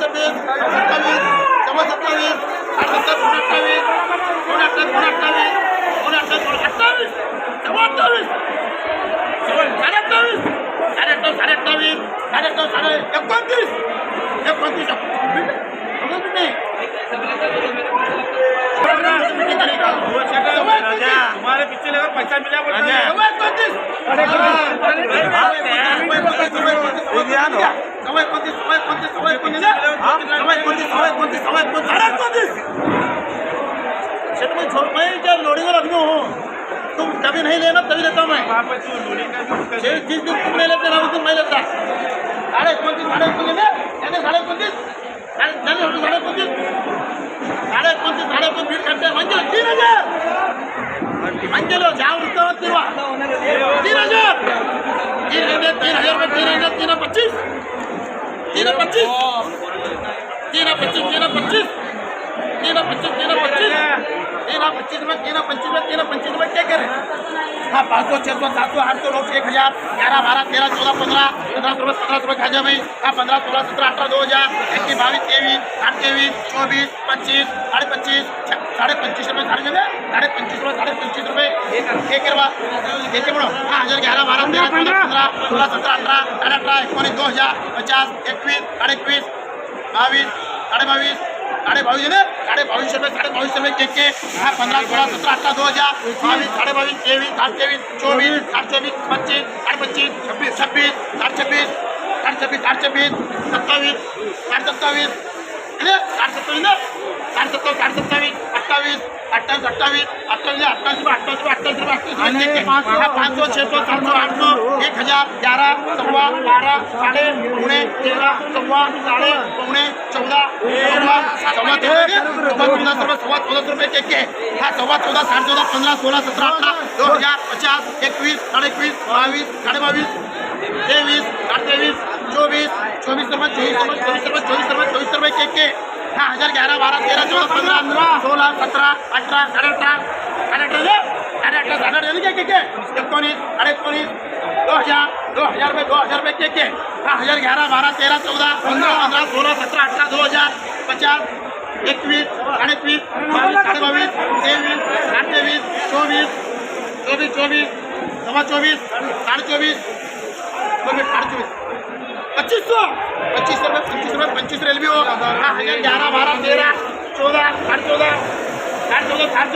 छब्बीस सत्तावीस सव्वा सत्तावीस दोन अठ्ठावीस दोन अठ्ठावीस अठ्ठावीस दोन अठ्ठावीस अठ्ठावीस सव्वा अठ्ठावीस साडे अठ्ठावीस साडे अठ्ठावीस साडे अठ्ठावीस साडे अठ्ठावीस साडे एकोणतीस. एकोणतीस पीछे लगा पैसा मिला জানো সবাই কোনতে সবাই কোনতে সবাই কোনতে সবাই কোনতে সবাই কোনতে সবাই কোনতে আরে কোনতে সেটা मैं छोड़ मैं क्या लोड़ी का आदमी हूँ तुम कभी नहीं लेना तभी लेता हूँ मैं जिस दिन तुम नहीं लेते ना उस दिन मैं लेता साढ़े कुंतीस साढ़े कुंतीस साढ़े कुंतीस साढ़े साढ़े कुंतीस તેરા પચીસ તેરા પચીસ તેરા પચીસ તેરા પચીસ તેરા तीन पच्चीस में तीन पच्चीस में तीन पच्चीस में क्या करें। हाँ पाँच सौ छः सौ सात सौ आठ सौ नौ सौ एक हज़ार ग्यारह बारह तेरह चौदह पंद्रह पंद्रह सौ रुपये पंद्रह सौ रुपये खाजा भाई। हाँ पंद्रह सोलह सत्रह अठारह दो हज़ार इक्कीस बाईस तेईस अट्ठाईस चौबीस पच्चीस साढ़े पच्चीस साढ़े पच्चीस रुपये साढ़े जगह साढ़े पच्चीस रुपये साढ़े पच्चीस रुपये। एक करवा एक के बड़ो हाँ हज़ार ग्यारह बारह तेरह चौदह पंद्रह सोलह सत्रह अठारह साढ़े अठारह इक्कीस दो हज़ार पचास इक्कीस साढ़े इक्कीस बाईस साढ़े बाईस साडेबावीस ना? साडेबावीस रुपये साडे बावीस में के के हा पंधरा सोळा सतरा अठरा दोन हजार. बावीस साडेबावीस तेवीस साठ तेवीस चोवीस साठ चोवीस पंचवीस साठ पच्चीस छब्बीस छब्बीस साठ छब्बीस साठ छब्बीस साठ छब्बीस सत्तावीस साठ सत्तावीस. साठ सत्तावीस ना? साठ सत्तावीस साठ सत्तावीस अठ्ठावीस अठ्ठावीस अठ्ठावीस अठ्ठावीस अठ्ठावीस अठ्ठावीस रुपये पाँच सौ छः सौ सात सौ आठ सौ एक हज़ार ग्यारह सवा बारह साढ़े पौने तेरह सवा साढ़े पौने चौदह सवा सवा चौदह सौ सवा चौदह सौ रुपये के हाँ सवा चौदह साढ़े चौदह पंद्रह सोलह सत्रह अठारह दो हज़ार पचास इक्कीस साढ़े इक्कीस बाईस साढ़े बाईस तेईस साढ़े तेईस चौबीस चौबीस रुपये चौबीस रुपये चौबीस रुपये चौबीस रुपये चौबीस रुपये के के हाँ हज़ार ग्यारह बारह तेरह चौदह पंद्रह सोलह सत्रह अठारह साढ़े अठारह साढ़े अठारह साढ़े अठारह साढ़े अठारह क्या के के। इक्कीस साढ़े दो हज़ार दो हज़ार रुपये दो हज़ार रुपये के के। हाँ हज़ार ग्यारह, बारह, तेरह, चौदह, पंद्रह पंद्रह, सोलह, सत्रह, अठारह, दो हज़ार, पचास, इक्कीस साढ़े साढ़े बाईस तेईस साढ़े चौबीस चौबीस चौबीस, सवा चौबीस, साढ़े चौबीस चौबीस, साढ़े चौबीस। पच्चीस सौ। पच्चीस रुपये पच्चीस रुपये पच्चीस रेल भी हो हाँ ग्यारह, बारह, तेरह, चौदह, साढ़े चौदह साढ़े चौदह, साढ़े